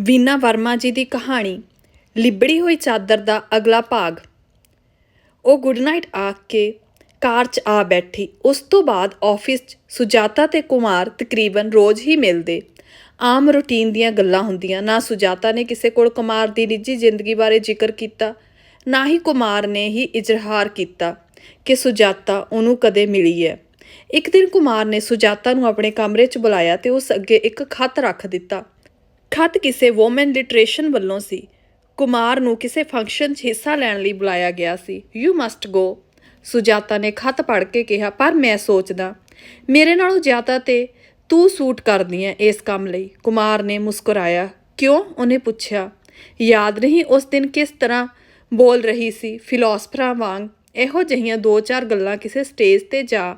ਵੀਨਾ ਵਰਮਾ ਜੀ ਦੀ ਕਹਾਣੀ, ਲਿਬੜੀ ਹੋਈ ਚਾਦਰ ਦਾ ਅਗਲਾ ਭਾਗ। ਉਹ ਗੁੱਡ ਨਾਈਟ ਆਖ ਕੇ ਕਾਰ 'ਚ ਆ ਬੈਠੀ। ਉਸ ਤੋਂ ਬਾਅਦ ਆਫਿਸ 'ਚ ਸੁਜਾਤਾ ਤੇ ਕੁਮਾਰ ਤਕਰੀਬਨ ਰੋਜ਼ ਹੀ ਮਿਲਦੇ। ਆਮ ਰੂਟੀਨ ਦੀਆਂ ਗੱਲਾਂ ਹੁੰਦੀਆਂ। ਨਾ ਸੁਜਾਤਾ ਨੇ ਕਿਸੇ ਕੋਲ ਕੁਮਾਰ ਦੀ ਨਿੱਜੀ ਜ਼ਿੰਦਗੀ ਬਾਰੇ ਜ਼ਿਕਰ ਕੀਤਾ, ਨਾ ਹੀ ਕੁਮਾਰ ਨੇ ਹੀ ਇਜ਼ਹਾਰ ਕੀਤਾ ਕਿ ਸੁਜਾਤਾ ਉਹਨੂੰ ਕਦੇ ਮਿਲੀ ਹੈ। ਇੱਕ ਦਿਨ ਕੁਮਾਰ ਨੇ ਸੁਜਾਤਾ ਨੂੰ ਆਪਣੇ ਕਮਰੇ 'ਚ ਬੁਲਾਇਆ ਤੇ ਉਸ ਅੱਗੇ ਇੱਕ ਖੱਤ ਰੱਖ ਦਿੱਤਾ। ਖਤ ਕਿਸੇ ਔਮਨ ਲਿਟਰੇਸ਼ਨ ਵੱਲੋਂ ਸੀ। ਕੁਮਾਰ ਨੂੰ ਕਿਸੇ ਫੰਕਸ਼ਨ 'ਚ ਹਿੱਸਾ ਲੈਣ ਲਈ ਬੁਲਾਇਆ ਗਿਆ ਸੀ। ਯੂ ਮਸਟ ਗੋ ਸੁਜਾਤਾ ਨੇ ਖਤ ਪੜ੍ਹ ਕੇ ਕਿਹਾ, ਪਰ ਮੈਂ ਸੋਚਦਾ, ਮੇਰੇ ਨਾਲੋਂ ਜ਼ਿਆਦਾ ਤੇ ਤੂੰ ਸੂਟ ਕਰਦੀ ਐ ਇਸ ਕੰਮ ਲਈ। ਕੁਮਾਰ ਨੇ ਮੁਸਕਰਾਇਆ। ਕਿਉਂ? ਉਹਨੇ ਪੁੱਛਿਆ। ਯਾਦ ਨਹੀਂ ਉਸ ਦਿਨ ਕਿਸ ਤਰ੍ਹਾਂ ਬੋਲ ਰਹੀ ਸੀ, ਫਿਲਾਸਫਰਾਂ ਵਾਂਗ। ਇਹੋ ਜਿਹੀਆਂ ਦੋ ਚਾਰ ਗੱਲਾਂ ਕਿਸੇ ਸਟੇਜ ਤੇ ਜਾ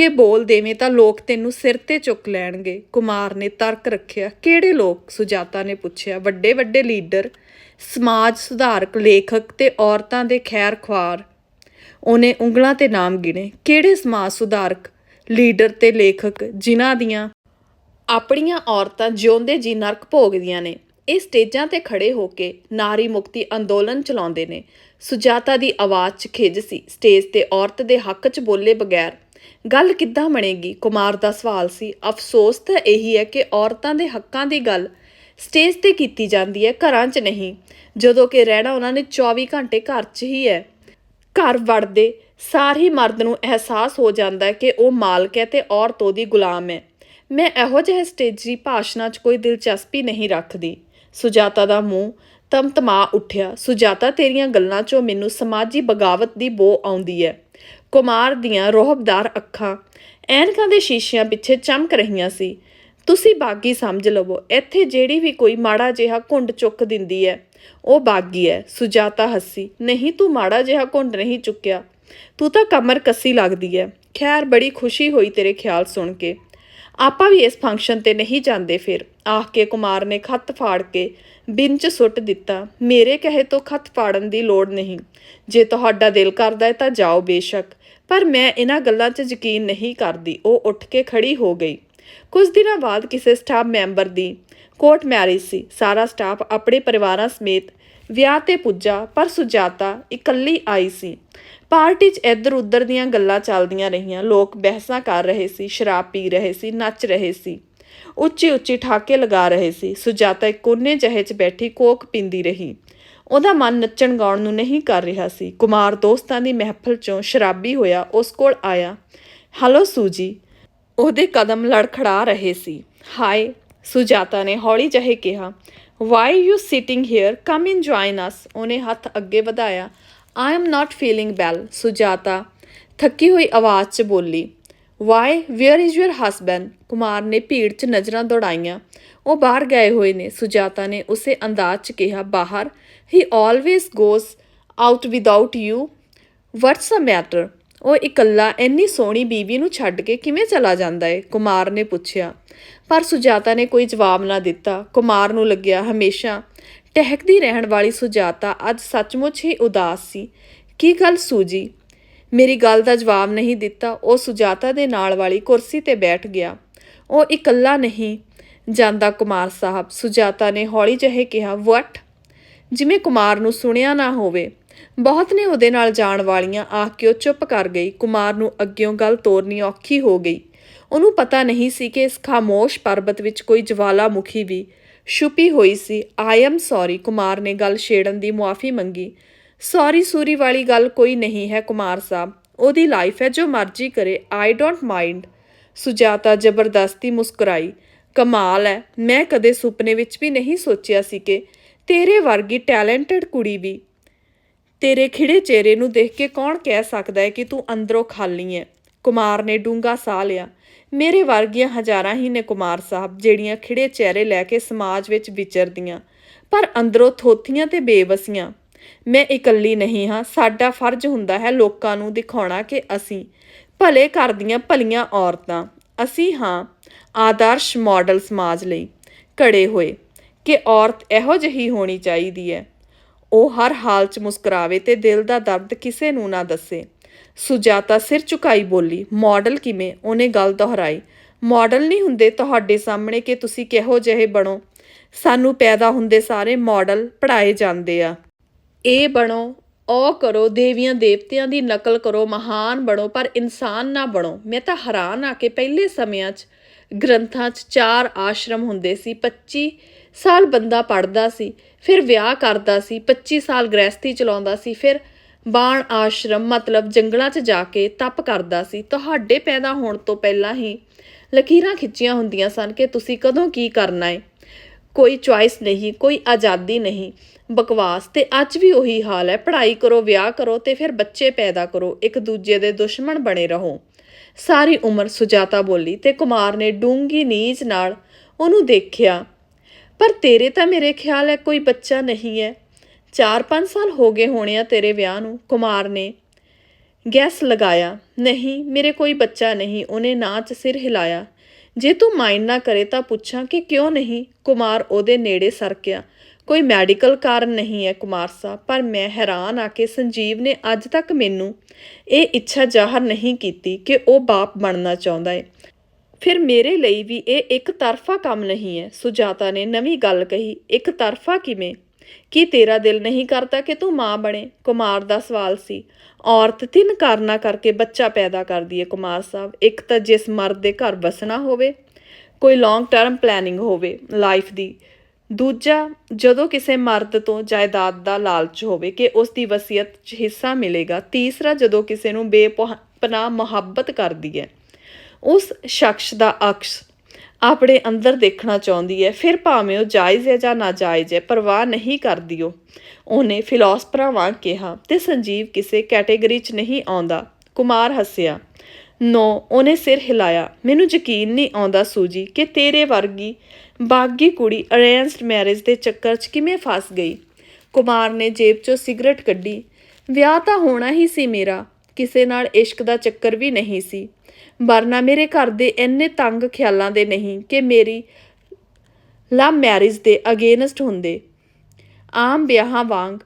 ਕਿ ਬੋਲ ਦੇਵੇਂ ਤਾਂ ਲੋਕ ਤੈਨੂੰ ਸਿਰ ਤੇ ਚੁੱਕ ਲੈਣਗੇ। ਕੁਮਾਰ ਨੇ ਤਰਕ ਰੱਖਿਆ, ਕਿਹੜੇ ਲੋਕ? ਸੁਜਾਤਾ ਨੇ ਪੁੱਛਿਆ, ਵੱਡੇ ਵੱਡੇ ਲੀਡਰ, ਸਮਾਜ ਸੁਧਾਰਕ ਲੇਖਕ ਤੇ ਔਰਤਾਂ ਦੇ ਖੈਰ ਖੁਆਰ। ਉਹਨੇ ਉਂਗਲਾਂ ਤੇ ਨਾਮ ਗਿਣੇ, ਕਿਹੜੇ ਸਮਾਜ ਸੁਧਾਰਕ ਲੀਡਰ ਤੇ ਲੇਖਕ? ਜਿਨ੍ਹਾਂ ਦੀਆਂ ਆਪਣੀਆਂ ਔਰਤਾਂ ਜਿਉਂਦੇ ਜੀ ਨਰਕ ਭੋਗਦੀਆਂ ਨੇ, ਇਹ ਸਟੇਜਾਂ ਤੇ ਖੜੇ ਹੋ ਕੇ ਨਾਰੀ ਮੁਕਤੀ ਅੰਦੋਲਨ ਚਲਾਉਂਦੇ ਨੇ। ਸੁਜਾਤਾ ਦੀ ਆਵਾਜ਼ 'ਚ ਖਿੱਝ ਸੀ, ਸਟੇਜ ਤੇ ਔਰਤ ਦੇ ਹੱਕ 'ਚ ਬੋਲੇ ਬਗੈਰ ਗੱਲ ਕਿੱਦਾਂ ਬਣੇਗੀ? ਕੁਮਾਰ ਦਾ ਸਵਾਲ ਸੀ। ਅਫਸੋਸ ਤਾਂ ਇਹੀ ਹੈ ਕਿ ਔਰਤਾਂ ਦੇ ਹੱਕਾਂ ਦੀ ਗੱਲ ਸਟੇਜ ਤੇ ਕੀਤੀ ਜਾਂਦੀ ਹੈ, ਘਰਾਂ 'ਚ ਨਹੀਂ। ਜਦੋਂ ਕਿ ਰਹਿਣਾ ਉਹਨਾਂ ਨੇ 24 ਘੰਟੇ ਘਰ 'ਚ ਹੀ ਹੈ। ਘਰ ਵੜਦੇ ਸਾਰੇ ਹੀ ਮਰਦ ਨੂੰ ਅਹਿਸਾਸ ਹੋ ਜਾਂਦਾ ਹੈ ਕਿ ਉਹ ਮਾਲਕ ਹੈ ਤੇ ਔਰਤ ਉਹਦੀ ਗੁਲਾਮ ਹੈ। ਮੈਂ ਇਹੋ ਜਿਹੇ ਸਟੇਜੀ ਭਾਸ਼ਣਾਂ 'ਚ ਕੋਈ ਦਿਲਚਸਪੀ ਨਹੀਂ ਰੱਖਦੀ। ਸੁਜਾਤਾ ਦਾ ਮੂੰਹ ਤਮਤਮਾ ਉੱਠਿਆ। ਸੁਜਾਤਾ, ਤੇਰੀਆਂ ਗੱਲਾਂ 'ਚੋਂ ਮੈਨੂੰ ਸਮਾਜੀ ਬਗਾਵਤ ਦੀ ਬੋ ਆਉਂਦੀ ਹੈ। ਕੁਮਾਰ ਦੀਆਂ ਰੋਹਬਦਾਰ ਅੱਖਾਂ ਐਨਕਾਂ ਦੇ ਸ਼ੀਸ਼ਿਆਂ ਪਿੱਛੇ ਚਮਕ ਰਹੀਆਂ ਸੀ। ਤੁਸੀਂ ਬਾਗੀ ਸਮਝ ਲਵੋ, ਇੱਥੇ ਜਿਹੜੀ ਵੀ ਕੋਈ ਮਾੜਾ ਜਿਹਾ ਘੁੰਡ ਚੁੱਕ ਦਿੰਦੀ ਹੈ ਉਹ ਬਾਗੀ ਹੈ ਸੁਜਾਤਾ ਹੱਸੀ। ਨਹੀਂ, ਤੂੰ ਮਾੜਾ ਜਿਹਾ ਘੁੰਡ ਨਹੀਂ ਚੁੱਕਿਆ। ਤੂੰ ਤਾਂ ਕਮਰ ਕੱਸੀ ਲੱਗਦੀ ਹੈ ਖੈਰ, ਬੜੀ ਖੁਸ਼ੀ ਹੋਈ ਤੇਰੇ ਖਿਆਲ ਸੁਣ ਕੇ। ਆਪਾਂ ਵੀ ਇਸ ਫੰਕਸ਼ਨ ਤੇ ਨਹੀਂ ਜਾਂਦੇ ਫਿਰ। ਆਖ ਕੇ ਕੁਮਾਰ ਨੇ ਖੱਤ ਫਾੜ ਕੇ ਬਿੰਨ 'ਚ ਸੁੱਟ ਦਿੱਤਾ। ਮੇਰੇ ਕਹੇ ਤੋਂ ਖੱਤ ਫਾੜਨ ਦੀ ਲੋੜ ਨਹੀਂ। ਜੇ ਤੁਹਾਡਾ ਦਿਲ ਕਰਦਾ ਹੈ ਤਾਂ ਜਾਓ ਬੇਸ਼ੱਕ। ਪਰ ਮੈਂ ਇਹਨਾਂ ਗੱਲਾਂ 'ਚ ਯਕੀਨ ਨਹੀਂ ਕਰਦੀ। ਉਹ ਉੱਠ ਕੇ ਖੜੀ ਹੋ ਗਈ। ਕੁਝ ਦਿਨਾਂ ਬਾਅਦ ਕਿਸੇ ਸਟਾਫ ਮੈਂਬਰ ਦੀ ਕੋਰਟ ਮੈਰਿਜ ਸੀ। ਸਾਰਾ ਸਟਾਫ ਆਪਣੇ ਪਰਿਵਾਰਾਂ ਸਮੇਤ ਵਿਆਹ ਤੇ ਪੁੱਜਾ, ਪਰ ਸੁਜਾਤਾ ਇਕੱਲੀ ਆਈ ਸੀ। ਪਾਰਟੀ 'ਚ ਇੱਧਰ ਉੱਧਰ ਦੀਆਂ ਗੱਲਾਂ ਚੱਲਦੀਆਂ ਰਹੀਆਂ। ਲੋਕ ਬਹਿਸਾਂ ਕਰ ਰਹੇ ਸੀ, ਸ਼ਰਾਬ ਪੀ ਰਹੇ ਸੀ, ਨੱਚ ਰਹੇ ਸੀ। ਉੱਚੀ ਉੱਚੀ ਠਾਕੇ ਲਗਾ ਰਹੇ ਸੀ। ਸੁਜਾਤਾ ਇੱਕ ਕੋਨੇ ਜਿਹੇ 'ਚ ਬੈਠੀ ਕੋਕ ਪੀਂਦੀ ਰਹੀ। ਉਹਦਾ ਮਨ ਨੱਚਣ ਗਾਉਣ ਨੂੰ ਨਹੀਂ ਕਰ ਰਿਹਾ ਸੀ। ਕੁਮਾਰ ਦੋਸਤਾਂ ਦੀ ਮਹਿਫਲ 'ਚੋਂ ਸ਼ਰਾਬੀ ਹੋਇਆ, ਉਸ ਕੋਲ ਆਇਆ। ਹਲੋ ਸੂਜੀ। ਉਹਦੇ ਕਦਮ ਲੜਖੜਾ ਰਹੇ ਸੀ। ਹਾਏ, ਸੁਜਾਤਾ ਨੇ ਹੌਲੀ ਜਿਹੇ ਕਿਹਾ। Why you sitting here come in join us ਉਹਨੇ ਹੱਥ ਅੱਗੇ ਵਧਾਇਆ। I am not feeling well Sujata ਥੱਕੀ ਹੋਈ ਆਵਾਜ਼ 'ਚ ਬੋਲੀ। Why where is your husband Kumar ਨੇ ਭੀੜ 'ਚ ਨਜ਼ਰਾਂ ਦੌੜਾਈਆਂ। ਉਹ ਬਾਹਰ ਗਏ ਹੋਏ ਨੇ। ਸੁਜਾਤਾ ਨੇ ਉਸੇ ਅੰਦਾਜ਼ 'ਚ ਕਿਹਾ, ਬਾਹਰ। He always goes out without you what's a matter ਉਹ ਇਕੱਲਾ, ਇੰਨੀ ਸੋਹਣੀ ਬੀਵੀ ਨੂੰ ਛੱਡ ਕੇ ਕਿਵੇਂ ਚਲਾ ਜਾਂਦਾ ਏ? ਕੁਮਾਰ ਨੇ ਪੁੱਛਿਆ। ਪਰ ਸੁਜਾਤਾ ਨੇ ਕੋਈ ਜਵਾਬ ਨਾ ਦਿੱਤਾ। ਕੁਮਾਰ ਨੂੰ ਲੱਗਿਆ ਹਮੇਸ਼ਾ ਟਹਿਕਦੀ ਰਹਿਣ ਵਾਲੀ ਸੁਜਾਤਾ ਅੱਜ ਸੱਚਮੁੱਚ ਹੀ ਉਦਾਸ ਸੀ। ਕੀ ਗੱਲ ਸੂਜੀ? ਮੇਰੀ ਗੱਲ ਦਾ ਜਵਾਬ ਨਹੀਂ ਦਿੱਤਾ, ਉਹ ਸੁਜਾਤਾ ਦੇ ਨਾਲ ਵਾਲੀ ਕੁਰਸੀ ਤੇ ਬੈਠ ਗਿਆ। ਉਹ ਇਕੱਲਾ ਨਹੀਂ ਜਾਂਦਾ ਕੁਮਾਰ ਸਾਹਿਬ, ਸੁਜਾਤਾ ਨੇ ਹੌਲੀ ਜਿਹੇ ਕਿਹਾ, ਵਟ? ਜਿਵੇਂ ਕੁਮਾਰ ਨੂੰ ਸੁਣਿਆ ਨਾ ਹੋਵੇ। ਬਹੁਤ ਨੇ ਉਹਦੇ ਨਾਲ ਜਾਣ ਵਾਲੀਆਂ ਆਖ ਕੇ ਉਹ ਚੁੱਪ ਕਰ ਗਈ। ਕੁਮਾਰ ਨੂੰ ਅੱਗਿਓਂ ਗੱਲ ਤੋਰਨੀ ਔਖੀ ਹੋ ਗਈ। ਉਹਨੂੰ ਪਤਾ ਨਹੀਂ ਸੀ ਕਿ ਇਸ ਖਾਮੋਸ਼ ਪਰਬਤ ਵਿੱਚ ਕੋਈ ਜਵਾਲਾਮੁਖੀ ਵੀ ਛੁਪੀ ਹੋਈ ਸੀ। ਆਈ ਐਮ ਸੌਰੀ ਕੁਮਾਰ ਨੇ ਗੱਲ ਛੇੜਨ ਦੀ ਮੁਆਫੀ ਮੰਗੀ। ਸੌਰੀ ਸੂਰੀ ਵਾਲੀ ਗੱਲ ਕੋਈ ਨਹੀਂ ਹੈ ਕੁਮਾਰ ਸਾਹਿਬ। ਉਹਦੀ ਲਾਈਫ ਹੈ ਜੋ ਮਰਜ਼ੀ ਕਰੇ ਆਈ ਡੋਂਟ ਮਾਈਂਡ ਸੁਜਾਤਾ ਜ਼ਬਰਦਸਤੀ ਮੁਸਕਰਾਈ। ਕਮਾਲ ਹੈ, ਮੈਂ ਕਦੇ ਸੁਪਨੇ ਵਿੱਚ ਵੀ ਨਹੀਂ ਸੋਚਿਆ ਸੀ ਕਿ ਤੇਰੇ ਵਰਗੀ ਟੈਲੈਂਟਡ ਕੁੜੀ ਵੀ ਤੇਰੇ ਖਿੜੇ ਚਿਹਰੇ ਨੂੰ ਦੇਖ ਕੇ ਕੌਣ ਕਹਿ ਸਕਦਾ ਹੈ ਕਿ ਤੂੰ ਅੰਦਰੋਂ ਖਾਲੀ ਹੈ? ਕੁਮਾਰ ਨੇ ਡੂੰਗਾ ਸਾਹ ਲਿਆ। ਮੇਰੇ ਵਰਗੀਆਂ ਹਜ਼ਾਰਾਂ ਹੀ ਨੇ ਕੁਮਾਰ ਸਾਹਿਬ, ਜਿਹੜੀਆਂ ਖਿੜੇ ਚਿਹਰੇ ਲੈ ਕੇ ਸਮਾਜ ਵਿੱਚ ਵਿਚਰਦੀਆਂ, ਪਰ ਅੰਦਰੋਂ ਥੋਥੀਆਂ ਤੇ ਬੇਵਸੀਆਂ। ਮੈਂ ਇਕੱਲੀ ਨਹੀਂ ਹਾਂ, ਸਾਡਾ ਫਰਜ਼ ਹੁੰਦਾ ਹੈ ਲੋਕਾਂ ਨੂੰ ਦਿਖਾਉਣਾ ਕਿ ਅਸੀਂ ਭਲੇ ਕਰਦੀਆਂ ਭਲੀਆਂ ਔਰਤਾਂ। ਅਸੀਂ ਹਾਂ ਆਦਰਸ਼ ਮਾਡਲ ਸਮਾਜ ਲਈ ਘੜੇ ਹੋਏ ਕਿ ਔਰਤ ਇਹੋ ਜਿਹੀ ਹੋਣੀ ਚਾਹੀਦੀ ਹੈ। ਉਹ ਹਰ ਹਾਲ 'ਚ ਮੁਸਕਰਾਵੇ ਤੇ ਦਿਲ ਦਾ ਦਰਦ ਕਿਸੇ ਨੂੰ ਨਾ ਦੱਸੇ। ਸੁਜਾਤਾ ਸਿਰ ਝੁਕਾਈ ਬੋਲੀ, ਮਾਡਲ ਕਿਵੇਂ ਉਹਨੇ ਗੱਲ ਦੁਹਰਾਈ। ਮਾਡਲ ਨਹੀਂ ਹੁੰਦੇ ਤੁਹਾਡੇ ਸਾਹਮਣੇ ਕਿ ਤੁਸੀਂ ਕਿਹੋ ਜਿਹੇ ਬਣੋ? ਸਾਨੂੰ ਪੈਦਾ ਹੁੰਦੇ ਸਾਰੇ ਮਾਡਲ ਪੜਾਏ ਜਾਂਦੇ ਆ। ਇਹ ਬਣੋ, ਉਹ ਕਰੋ, ਦੇਵੀਆਂ ਦੇਵਤਿਆਂ ਦੀ ਨਕਲ ਕਰੋ, ਮਹਾਨ ਬਣੋ, ਪਰ ਇਨਸਾਨ ਨਾ ਬਣੋ। ਮੈਂ ਤਾਂ ਹੈਰਾਨ ਆ ਕਿ ਪਹਿਲੇ ਸਮਿਆਂ 'ਚ ਗ੍ਰੰਥਾਂ 'ਚ ਚਾਰ ਆਸ਼ਰਮ ਹੁੰਦੇ ਸੀ 25 ਸਾਲ ਬੰਦਾ ਪੜਦਾ ਸੀ, ਫਿਰ ਵਿਆਹ ਕਰਦਾ ਸੀ 25 ਸਾਲ ਗ੍ਰਹਿਸਥੀ ਚਲਾਉਂਦਾ ਸੀ, ਫਿਰ ਬਾਣ ਆਸ਼ਰਮ, ਮਤਲਬ ਜੰਗਲਾਂ 'ਚ ਜਾ ਕੇ ਤਪ ਕਰਦਾ ਸੀ। ਤੁਹਾਡੇ ਪੈਦਾ ਹੋਣ ਤੋਂ ਪਹਿਲਾਂ ਹੀ ਲਕੀਰਾਂ ਖਿੱਚੀਆਂ ਹੁੰਦੀਆਂ ਸਨ ਕਿ ਤੁਸੀਂ ਕਦੋਂ ਕੀ ਕਰਨਾ ਹੈ ਕੋਈ ਚੁਆਇਸ ਨਹੀਂ, ਕੋਈ ਆਜ਼ਾਦੀ ਨਹੀਂ। ਬਕਵਾਸ ਤੇ ਅੱਜ ਵੀ ਉਹੀ ਹਾਲ ਹੈ। ਪੜ੍ਹਾਈ ਕਰੋ, ਵਿਆਹ ਕਰੋ ਤੇ ਫਿਰ ਬੱਚੇ ਪੈਦਾ ਕਰੋ। ਇੱਕ ਦੂਜੇ ਦੇ ਦੁਸ਼ਮਣ ਬਣੇ ਰਹੋ। ਸਾਰੀ ਉਮਰ ਸੁਜਾਤਾ ਬੋਲੀ ਤੇ ਕੁਮਾਰ ਨੇ ਡੂੰਗੀ ਨੀਝ ਨਾਲ ਉਹਨੂੰ ਦੇਖਿਆ। ਪਰ ਤੇਰੇ ਤਾਂ ਮੇਰੇ ਖਿਆਲ ਹੈ ਕੋਈ ਬੱਚਾ ਨਹੀਂ ਹੈ। 4-5 ਸਾਲ ਹੋ ਗਏ ਹੋਣੇ ਆ ਤੇਰੇ ਵਿਆਹ ਨੂੰ, ਕੁਮਾਰ ਨੇ ਗੈਸ ਲਗਾਇਆ। ਨਹੀਂ, ਮੇਰੇ ਕੋਈ ਬੱਚਾ ਨਹੀਂ, ਉਹਨੇ ਨਾਂ 'ਚ ਸਿਰ ਹਿਲਾਇਆ। ਜੇ ਤੂੰ ਮਾਈਂਡ ਨਾ ਕਰੇ ਤਾਂ ਪੁੱਛਾਂ ਕਿ ਕਿਉਂ ਨਹੀਂ? ਕੁਮਾਰ ਉਹਦੇ ਨੇੜੇ ਸਰਕਿਆ ਕੋਈ ਮੈਡੀਕਲ ਕਾਰਨ ਨਹੀਂ ਹੈ ਕੁਮਾਰ ਸਾਹਿਬ ਪਰ ਮੈਂ ਹੈਰਾਨ ਆ ਕੇ ਸੰਜੀਵ ਨੇ ਅੱਜ ਤੱਕ ਮੈਨੂੰ ਇਹ ਇੱਛਾ ਜ਼ਾਹਰ ਨਹੀਂ ਕੀਤੀ ਕਿ ਉਹ ਬਾਪ ਬਣਨਾ ਚਾਹੁੰਦਾ ਹੈ ਫਿਰ ਮੇਰੇ ਲਈ ਵੀ ਇਹ ਇੱਕ ਤਰਫਾ ਕੰਮ ਨਹੀਂ ਹੈ। ਸੁਜਾਤਾ ਨੇ ਨਵੀਂ ਗੱਲ ਕਹੀ, ਇੱਕ ਤਰਫਾ ਕਿਵੇਂ? ਕੀ ਤੇਰਾ ਦਿਲ ਨਹੀਂ ਕਰਦਾ ਕਿ ਤੂੰ ਮਾਂ ਬਣੇ, ਕੁਮਾਰ ਦਾ ਸਵਾਲ ਸੀ। ਔਰਤ ਤਿੰਨ ਕਾਰਨਾਂ ਕਰਕੇ ਬੱਚਾ ਪੈਦਾ ਕਰਦੀ ਹੈ ਕੁਮਾਰ ਸਾਹਿਬ। ਇੱਕ ਤਾਂ ਜਿਸ ਮਰਦ ਦੇ ਘਰ ਵਸਣਾ ਹੋਵੇ, ਕੋਈ ਲੌਂਗ ਟਰਮ ਪਲੈਨਿੰਗ ਹੋਵੇ ਲਾਈਫ ਦੀ। ਦੂਜਾ, ਜਦੋਂ ਕਿਸੇ ਮਰਦ ਤੋਂ ਜਾਇਦਾਦ ਦਾ ਲਾਲਚ ਹੋਵੇ ਕਿ ਉਸ ਦੀ ਵਸੀਅਤ 'ਚ ਹਿੱਸਾ ਮਿਲੇਗਾ। ਤੀਸਰਾ, ਜਦੋਂ ਕਿਸੇ ਨੂੰ ਬੇਪਨਾਹ ਮੁਹੱਬਤ ਕਰਦੀ ਹੈ ਉਸ ਸ਼ਖਸ ਦਾ ਅਕਸ ਆਪਣੇ ਅੰਦਰ ਦੇਖਣਾ ਚਾਹੁੰਦੀ ਹੈ, ਫਿਰ ਭਾਵੇਂ ਉਹ ਜਾਇਜ਼ ਹੈ ਜਾਂ ਨਾਜਾਇਜ਼ ਹੈ, ਪਰਵਾਹ ਨਹੀਂ ਕਰਦੀ ਉਹ। ਉਹਨੇ ਫਿਲਾਸਫਰਾਂ ਵਾਂਗ ਕਿਹਾ, ਤੇ ਸੰਜੀਵ ਕਿਸੇ ਕੈਟੇਗਰੀ 'ਚ ਨਹੀਂ ਆਉਂਦਾ। ਕੁਮਾਰ ਹੱਸਿਆ, ਨੋ, ਉਹਨੇ ਸਿਰ ਹਿਲਾਇਆ। ਮੈਨੂੰ ਯਕੀਨ ਨਹੀਂ ਆਉਂਦਾ, ਸੂਜੀ, ਕਿ ਤੇਰੇ ਵਰਗੀ ਬਾਗੀ ਕੁੜੀ ਅਰੇਂਜਡ ਮੈਰਿਜ ਦੇ ਚੱਕਰ 'ਚ ਕਿਵੇਂ ਫਸ ਗਈ? ਕੁਮਾਰ ਨੇ ਜੇਬ 'ਚੋਂ ਸਿਗਰਟ ਕੱਢੀ, ਵਿਆਹ ਤਾਂ ਹੋਣਾ ਹੀ ਸੀ ਮੇਰਾ ਕਿਸੇ ਨਾਲ ਇਸ਼ਕ ਦਾ ਚੱਕਰ ਵੀ ਨਹੀਂ ਸੀ। ਵਰਨਾ ਮੇਰੇ ਘਰ ਦੇ ਇੰਨੇ ਤੰਗ ਖਿਆਲਾਂ ਦੇ ਨਹੀਂ ਕਿ ਮੇਰੀ ਲਵ ਮੈਰਿਜ ਦੇ ਅਗੇਨਸਟ ਹੁੰਦੇ। ਆਮ ਵਿਆਹਾਂ ਵਾਂਗ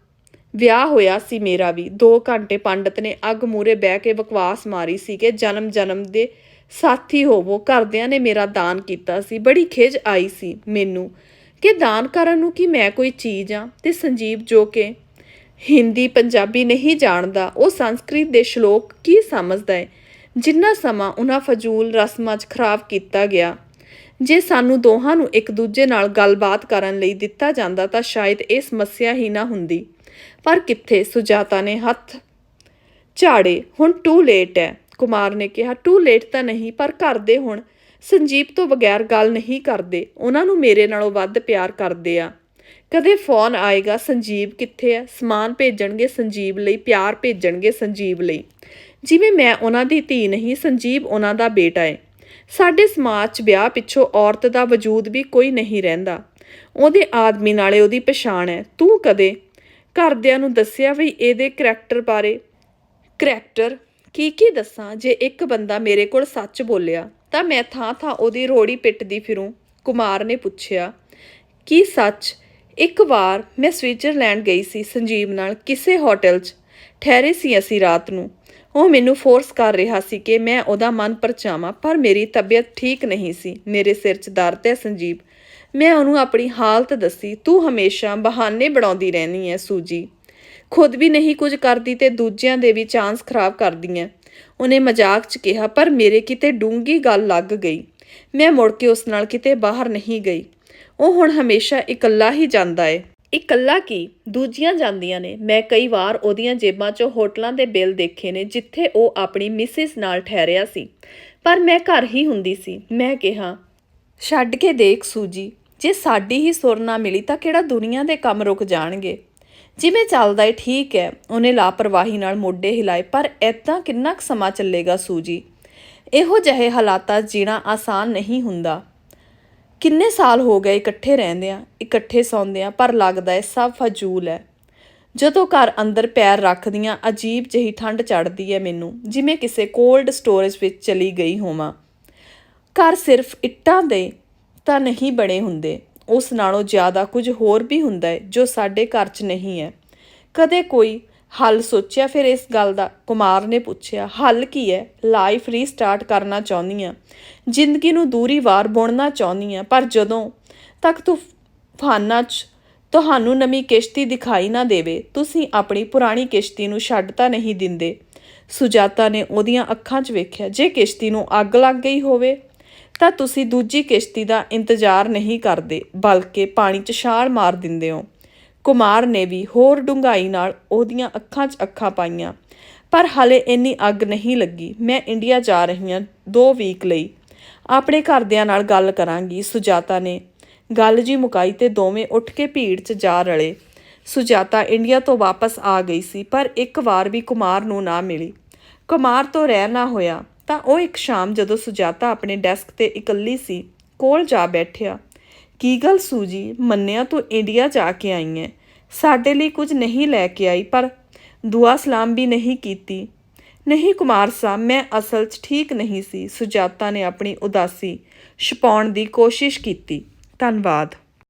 ਵਿਆਹ ਹੋਇਆ ਸੀ ਮੇਰਾ ਵੀ। 2 ਘੰਟੇ ਪੰਡਤ ਨੇ ਅੱਗ ਮੂਰੇ ਬਹਿ ਕੇ ਬਕਵਾਸ ਮਾਰੀ ਸੀ ਕਿ ਜਨਮ ਜਨਮ ਦੇ ਸਾਥੀ ਹੋਵੋ। ਘਰਦਿਆਂ ਨੇ ਮੇਰਾ ਦਾਨ ਕੀਤਾ ਸੀ। ਬੜੀ ਖਿਜ ਆਈ ਸੀ ਮੈਨੂੰ ਕਿ ਦਾਨ ਕਰਨ ਨੂੰ ਕੀ ਮੈਂ ਕੋਈ ਚੀਜ਼ ਆ? ਤੇ ਸੰਜੀਵ ਜੋ ਕਿ ਹਿੰਦੀ ਪੰਜਾਬੀ ਨਹੀਂ ਜਾਣਦਾ, ਉਹ ਸੰਸਕ੍ਰਿਤ ਦੇ ਸ਼ਲੋਕ ਕੀ ਸਮਝਦਾ ਹੈ ਜਿੰਨਾ ਸਮਾਂ ਉਹਨਾਂ ਫਜ਼ੂਲ ਰਸਮਾਂ 'ਚ ਖਰਾਬ ਕੀਤਾ ਗਿਆ, ਜੇ ਸਾਨੂੰ ਦੋਹਾਂ ਨੂੰ ਇੱਕ ਦੂਜੇ ਨਾਲ ਗੱਲਬਾਤ ਕਰਨ ਲਈ ਦਿੱਤਾ ਜਾਂਦਾ ਤਾਂ ਸ਼ਾਇਦ ਇਹ ਸਮੱਸਿਆ ਹੀ ਨਾ ਹੁੰਦੀ। ਪਰ ਕਿੱਥੇ? ਸੁਜਾਤਾ ਨੇ ਹੱਥ ਝਾੜੇ। ਹੁਣ ਟੂ ਲੇਟ ਹੈ, ਕੁਮਾਰ ਨੇ ਕਿਹਾ। ਟੂ ਲੇਟ ਤਾਂ ਨਹੀਂ, ਪਰ ਘਰ ਦੇ ਹੁਣ। ਸੰਜੀਵ ਤੋਂ ਬਗੈਰ ਗੱਲ ਨਹੀਂ ਕਰਦੇ। ਉਹਨਾਂ ਨੂੰ ਮੇਰੇ ਨਾਲੋਂ ਵੱਧ ਪਿਆਰ ਕਰਦੇ ਆ। ਕਦੇ ਫੋਨ ਆਏਗਾ, ਸੰਜੀਵ ਕਿੱਥੇ ਹੈ ਸਮਾਨ ਭੇਜਣਗੇ ਸੰਜੀਵ ਲਈ, ਪਿਆਰ ਭੇਜਣਗੇ ਸੰਜੀਵ ਲਈ। ਜਿਵੇਂ ਮੈਂ ਉਹਨਾਂ ਦੀ ਧੀ ਨਹੀਂ, ਸੰਜੀਵ ਉਹਨਾਂ ਦਾ ਬੇਟਾ ਹੈ ਸਾਡੇ ਸਮਾਜ 'ਚ ਵਿਆਹ ਪਿੱਛੋਂ ਔਰਤ ਦਾ ਵਜੂਦ ਵੀ ਕੋਈ ਨਹੀਂ ਰਹਿੰਦਾ। ਉਹਦੇ ਆਦਮੀ ਨਾਲੇ ਉਹਦੀ ਪਛਾਣ ਹੈ। ਤੂੰ ਕਦੇ ਘਰਦਿਆਂ ਨੂੰ ਦੱਸਿਆ ਵੀ ਇਹਦੇ ਕਰੈਕਟਰ ਬਾਰੇ? ਕਰੈਕਟਰ ਕੀ ਕੀ ਦੱਸਾਂ? ਜੇ ਇੱਕ ਬੰਦਾ ਮੇਰੇ ਕੋਲ ਸੱਚ ਬੋਲਿਆ, ਤਾਂ ਮੈਂ ਥਾਂ ਥਾਂ ਉਹਦੀ ਰੋੜੀ ਪਿੱਟਦੀ ਫਿਰੂੰ। ਕੁਮਾਰ ਨੇ ਪੁੱਛਿਆ, ਕੀ ਸੱਚ? ਇੱਕ ਵਾਰ ਮੈਂ ਸਵਿਟਜ਼ਰਲੈਂਡ ਗਈ ਸੀ ਸੰਜੀਵ ਨਾਲ ਕਿਸੇ ਹੋਟਲ 'ਚ। ਠਹਿਰੇ ਸੀ ਅਸੀਂ ਰਾਤ ਨੂੰ। ਉਹ ਮੈਨੂੰ ਫੋਰਸ ਕਰ ਰਿਹਾ ਸੀ ਕਿ ਮੈਂ ਉਹਦਾ ਮਨ ਪਰਚਾਵਾਂ, ਪਰ ਮੇਰੀ ਤਬੀਅਤ ਠੀਕ ਨਹੀਂ ਸੀ। ਮੇਰੇ ਸਿਰ 'ਚ ਦਰਦ ਹੈ ਸੰਜੀਵ। ਮੈਂ ਉਹਨੂੰ ਆਪਣੀ ਹਾਲਤ ਦੱਸੀ, ਤੂੰ ਹਮੇਸ਼ਾ ਬਹਾਨੇ ਬਣਾਉਂਦੀ ਰਹਿੰਦੀ ਐ, ਸੂਜੀ। ਖੁਦ ਵੀ ਨਹੀਂ ਕੁਝ ਕਰਦੀ ਤੇ ਦੂਜਿਆਂ ਦੇ ਵੀ ਚਾਂਸ ਖਰਾਬ ਕਰਦੀ ਐ। ਉਹਨੇ ਮਜ਼ਾਕ 'ਚ ਕਿਹਾ, ਪਰ ਮੇਰੇ ਕਿਤੇ ਡੂੰਗੀ ਗੱਲ ਲੱਗ ਗਈ। ਮੈਂ ਮੁੜ ਕੇ ਉਸ ਨਾਲ ਕਿਤੇ ਬਾਹਰ ਨਹੀਂ ਗਈ। ਉਹ ਹੁਣ ਹਮੇਸ਼ਾ ਇਕੱਲਾ ਹੀ ਜਾਂਦਾ ਏ। ਇਕੱਲਾ ਕੀ? ਦੂਜੀਆਂ ਜਾਂਦੀਆਂ ਨੇ। ਮੈਂ ਕਈ ਵਾਰ ਉਹਦੀਆਂ ਜੇਬਾਂ 'ਚੋਂ ਹੋਟਲਾਂ ਦੇ ਬਿੱਲ ਦੇਖੇ ਨੇ ਜਿੱਥੇ ਉਹ ਆਪਣੀ ਮਿਸਿਸ ਨਾਲ ਠਹਿਰਿਆ ਸੀ। ਪਰ ਮੈਂ ਘਰ ਹੀ ਹੁੰਦੀ ਸੀ। ਮੈਂ ਕਿਹਾ, ਛੱਡ ਕੇ ਦੇਖ ਸੂਜੀ, ਜੇ ਸਾਡੀ ਹੀ ਸੁਰ ਨਾ ਮਿਲੀ ਤਾਂ ਕਿਹੜਾ ਦੁਨੀਆ ਦੇ ਕੰਮ ਰੁਕ ਜਾਣਗੇ? ਜਿਵੇਂ ਚੱਲਦਾ ਏ, ਠੀਕ ਹੈ ਉਹਨੇ ਲਾਪਰਵਾਹੀ ਨਾਲ ਮੋਢੇ ਹਿਲਾਏ, ਪਰ ਐਦਾਂ ਕਿੰਨਾ ਕੁ ਸਮਾਂ ਚੱਲੇਗਾ ਸੂਜੀ? ਇਹੋ ਜਿਹੇ ਹਾਲਾਤਾਂ ਜੀਣਾ ਆਸਾਨ ਨਹੀਂ ਹੁੰਦਾ। ਕਿੰਨੇ ਸਾਲ ਹੋ ਗਏ ਇਕੱਠੇ ਰਹਿੰਦਿਆਂ ਇਕੱਠੇ ਸੌਂਦਿਆਂ ਪਰ ਲੱਗਦਾ ਹੈ ਸਭ ਫਜ਼ੂਲ ਹੈ। ਜਦੋਂ ਘਰ ਅੰਦਰ ਪੈਰ ਰੱਖਦੀਆਂ, ਅਜੀਬ ਜਿਹੀ ਠੰਡ ਚੜਦੀ ਹੈ ਮੈਨੂੰ, ਜਿਵੇਂ ਕਿਸੇ ਕੋਲਡ ਸਟੋਰੇਜ ਵਿੱਚ ਚਲੀ ਗਈ ਹੋਵਾਂ। ਘਰ ਸਿਰਫ ਇੱਟਾਂ ਦੇ ਤਾਂ ਨਹੀਂ ਬਣੇ ਹੁੰਦੇ, ਉਸ ਨਾਲੋਂ ਜ਼ਿਆਦਾ ਕੁਝ ਹੋਰ ਵੀ ਹੁੰਦਾ ਹੈ ਜੋ ਸਾਡੇ ਘਰ 'ਚ ਨਹੀਂ ਹੈ। ਕਦੇ ਕੋਈ ਹੱਲ ਸੋਚਿਆ, ਫਿਰ ਇਸ ਗੱਲ ਦਾ ਕੁਮਾਰ ਨੇ ਪੁੱਛਿਆ, ਹੱਲ ਕੀ ਹੈ? ਲਾਈਫ ਰੀਸਟਾਰਟ ਕਰਨਾ ਚਾਹੁੰਦੀ ਆ ਜ਼ਿੰਦਗੀ ਨੂੰ ਦੂਰੀ ਵਾਰ ਬੁਣਨਾ ਚਾਹੁੰਦੀ ਆ ਪਰ ਜਦੋਂ ਤੱਕ ਤੂੰ ਫਾਨਾ 'ਚ ਤੁਹਾਨੂੰ ਨਵੀਂ ਕਿਸ਼ਤੀ ਦਿਖਾਈ ਨਾ ਦੇਵੇ, ਤੁਸੀਂ ਆਪਣੀ ਪੁਰਾਣੀ ਕਿਸ਼ਤੀ ਨੂੰ ਛੱਡ ਤਾਂ ਨਹੀਂ ਦਿੰਦੇ। ਸੁਜਾਤਾ ਨੇ ਉਹਦੀਆਂ ਅੱਖਾਂ 'ਚ ਵੇਖਿਆ, ਜੇ ਕਿਸ਼ਤੀ ਨੂੰ ਅੱਗ ਲੱਗ ਗਈ ਹੋਵੇ, ਤਾਂ ਤੁਸੀਂ ਦੂਜੀ ਕਿਸ਼ਤੀ ਦਾ ਇੰਤਜ਼ਾਰ ਨਹੀਂ ਕਰਦੇ, ਬਲਕਿ ਪਾਣੀ 'ਚ ਛਾਲ ਮਾਰ ਦਿੰਦੇ ਹੋ। ਕੁਮਾਰ ਨੇ ਵੀ ਹੋਰ ਡੂੰਘਾਈ ਨਾਲ ਉਹਦੀਆਂ ਅੱਖਾਂ 'ਚ ਅੱਖਾਂ ਪਾਈਆਂ। ਪਰ ਹਾਲੇ ਇੰਨੀ ਅੱਗ ਨਹੀਂ ਲੱਗੀ। ਮੈਂ ਇੰਡੀਆ ਜਾ ਰਹੀ ਹਾਂ 2 ਵੀਕ ਲਈ। ਆਪਣੇ ਘਰਦਿਆਂ ਨਾਲ ਗੱਲ ਕਰਾਂਗੀ, ਸੁਜਾਤਾ ਨੇ। ਗੱਲ ਜੀ ਮੁਕਾਈ ਤੇ ਦੋਵੇਂ ਉੱਠ ਕੇ ਭੀੜ 'ਚ ਜਾ ਰਲੇ। ਸੁਜਾਤਾ ਇੰਡੀਆ ਤੋਂ ਵਾਪਸ ਆ ਗਈ ਸੀ, ਪਰ ਇੱਕ ਵਾਰ ਵੀ ਕੁਮਾਰ ਨੂੰ ਨਾ ਮਿਲੀ। ਕੁਮਾਰ ਤੋਂ ਰਹਿ ਨਾ ਹੋਇਆ, ਤਾਂ ਉਹ ਇੱਕ ਸ਼ਾਮ ਜਦੋਂ ਸੁਜਾਤਾ ਆਪਣੇ ਡੈਸਕ ਤੇ ਇਕੱਲੀ ਸੀ, ਕੋਲ ਜਾ ਬੈਠਿਆ। ਕੀ ਗੱਲ ਸੂਜੀ? ਮੰਨਿਆ ਤੂੰ ਇੰਡੀਆ ਜਾ ਕੇ ਆਈ ਹੈ ਸਾਡੇ ਲਈ ਕੁਝ ਨਹੀਂ ਲੈ ਕੇ ਆਈ, ਪਰ ਦੁਆ ਸਲਾਮ ਵੀ ਨਹੀਂ ਕੀਤੀ। ਨਹੀਂ ਕੁਮਾਰ ਸਾਹਿਬ, ਮੈਂ ਅਸਲ 'ਚ ਠੀਕ ਨਹੀਂ ਸੀ। ਸੁਜਾਤਾ ਨੇ ਆਪਣੀ ਉਦਾਸੀ ਛੁਪਾਉਣ ਦੀ ਕੋਸ਼ਿਸ਼ ਕੀਤੀ। ਧੰਨਵਾਦ।